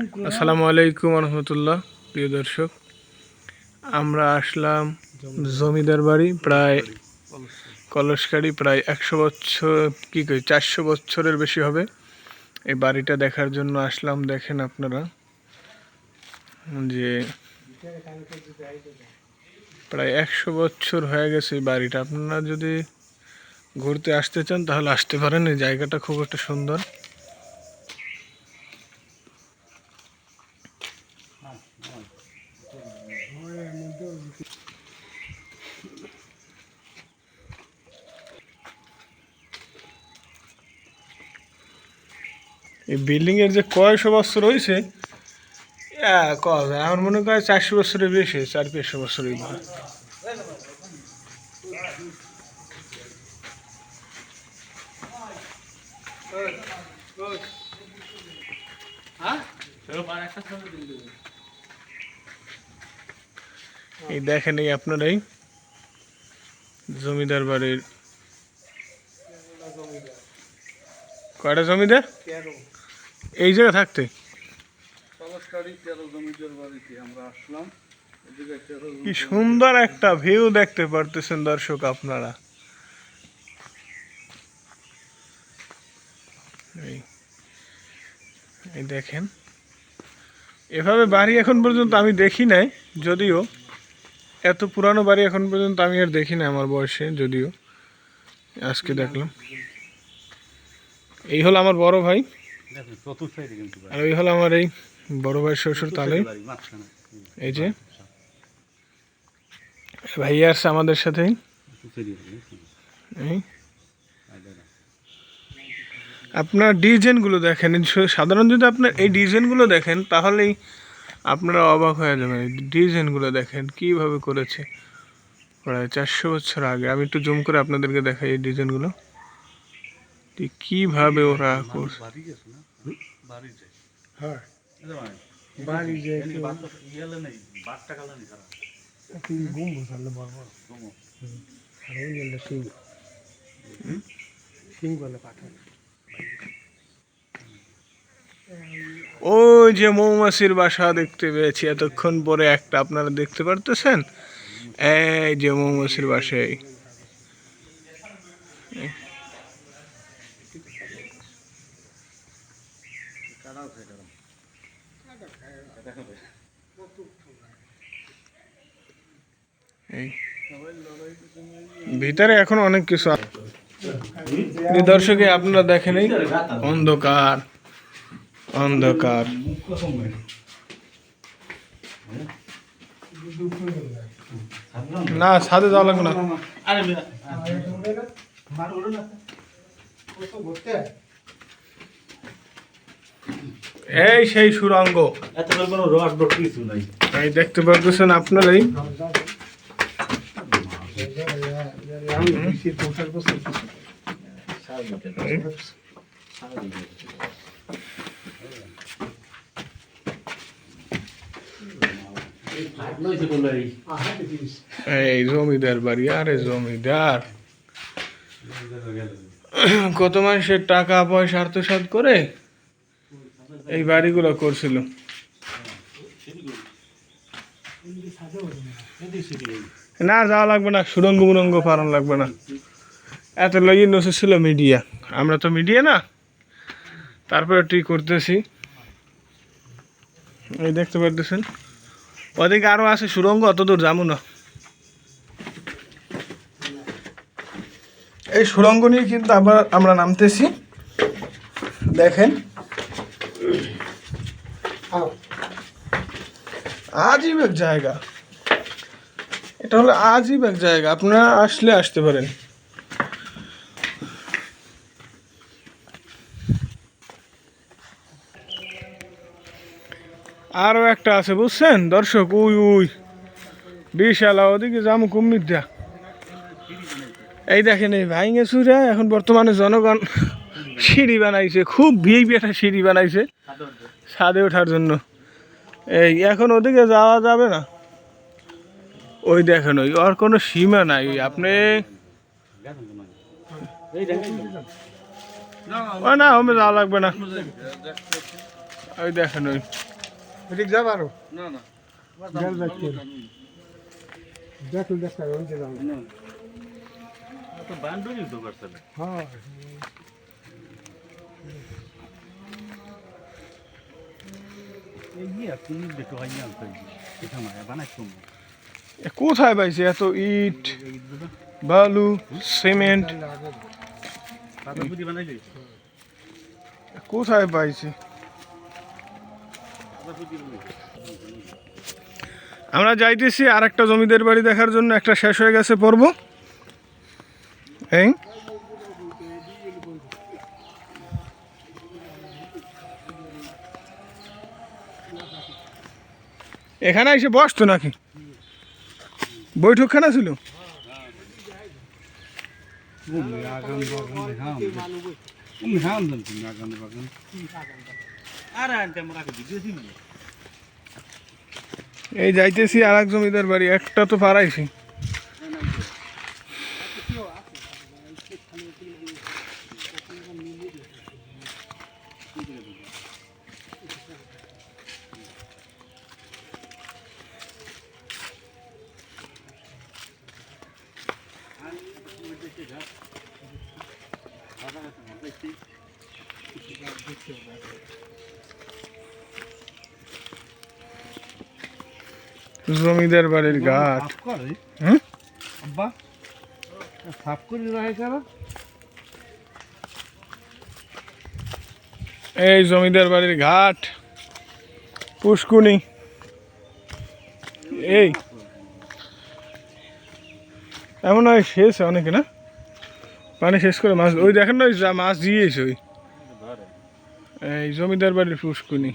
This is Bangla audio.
আসসালামু আলাইকুম রহমতুল্লাহ, প্রিয় দর্শক। আমরা আসলাম জমিদার বাড়ি, প্রায় কলসকারি প্রায় একশো বছর, কী কই, চারশো বছরের বেশি হবে। এই বাড়িটা দেখার জন্য আসলাম, দেখেন আপনারা। যে প্রায় একশো বছর হয়ে গেছে এই বাড়িটা। আপনারা যদি ঘুরতে আসতে চান, তাহলে আসতে পারেন। এই জায়গাটা খুব একটা সুন্দর। এই বিল্ডিং এর যে কয়শো বছর হয়েছে আমার মনে হয় চারশো বছরের বেশি চার পাঁচশো বছরই এই দেখেন এই আপনারাই জমিদার বাড়ির। কয়টা জমিদার? এই জায়গা থাকতে? কি সুন্দর একটা ভিউ দেখতে পারতেছেন দর্শক আপনারা। এই এই দেখেন। এভাবে বাড়ি এখন পর্যন্ত আমি দেখি নাই যদিও। এত পুরানো বাড়ি এখন পর্যন্ত আমি আর দেখি না আমার বয়সে যদিও। আজকে দেখলাম। এই হলো আমার বড় ভাই। আর ওই হলো আমার এই বড় ভাই শ্বশুর তালে। এই যে। ভাইয়া আসছে আমাদের সাথে। আপনার ডিজাইনগুলো দেখেন সাধারণ যদি আপনার এই ডিজাইনগুলো দেখেন তাহলেই আপনারা অবাক হয়ে যাবেন। ডিজাইনগুলো দেখেন কীভাবে করেছে। প্রায় চারশো বছর আগে। আমি একটু জুম করে আপনাদেরকে দেখাই এই ডিজাইনগুলো কীভাবে ওরা করছে। হ্যাঁ। এটা মানে বাড়ি যে এমনি বাচ্চা ইয়েলে নেই বাচ্চা কালা নেই সারা গুম্বুজ আনলে বড় বড়। ঘুমো। আর ওই জন্য সিং সিং বলে পাঠান ওই যে মৌমাছির বাসা দেখতে পেয়েছি এতক্ষণ পরে একটা আপনারা দেখতে পারতেছেন? এই যে মৌমাছির বাসায়। ভিতরে এখন অনেক কিছু দর্শকে আপনারা দেখেন এই অন্ধকার অন্ধকার। না ছাদে যাওয়া লাগবে না। এই সেই সুরঙ্গ। কোনো রস কিছু নাই। এই দেখতে পাচ্ছেন আপনারাই? এই জমিদার বাড়ি আরে জমিদার। কত মানুষের টাকা পয়সা আত্মসাৎ করে? এই বাড়িগুলো করছিল। না, যাওয়া লাগবে না সুরঙ্গ মুরঙ্গ পালন লাগবে না। এত লইয়ে নসে ছিল মিডিয়া। আমরা তো মিডিয়া না। তারপরে ঠিক করতেছি। এই দেখতে পারতেছেন? ওদিকে আরও আছে সুরঙ্গ অত দূর যাব না। এই সুরঙ্গ নিয়ে কিন্তু আবার আমরা নামতেছি। দেখেন। আজীব এক জায়গা। এটা হলো আজীব এক জায়গা। আপনারা আসলে আসতে পারেন। আরও একটা আছে, বুঝছেন? দর্শক, উই উই। বিশালা ওদিকে যাব কুমির এই দেখেন, এই ভাইঙে চুরা এখন বর্তমানে জনগণ সিঁড়ি বানাইছে খুব ভিআইপি একটা সিঁড়ি বানাইছে ছাদে ওঠার জন্য। এই এখন ওদিকে যাওয়া যাবে না। ওই দেখেন ওই ওর কোনো সীমা নাই। ওই আপনি না ওমে যাওয়া লাগবে না। ওই দেখেন ওই। না না। দেখুন দেখা হ্যাঁ। কোথায় পাইছে এত ইট? বালু সিমেন্ট? কোথায় পাইছে? আমরা যাইতেছি আর একটা জমিদের বাড়ি দেখার জন্য একটা শেষ হয়ে গেছে পর্ব। এই এখানে এসে বসতো নাকি? বৈঠকখানা ছিল? এই যাইতেছি আর এক জমিদার বাড়ি, একটা তো পারাইছি জমিদার বাড়ির আব্বা সাফ করে রাখে কারা এই জমিদার বাড়ির ঘাট। পুষ্কুনি। এই। এমন হয় শেষ অনেকে না? পানি শেষ করে মাছ ওই দেখেন না ওই যা মাছ দিয়েছে ওই। এই জমিদার বাড়ির পুষ্কুনি।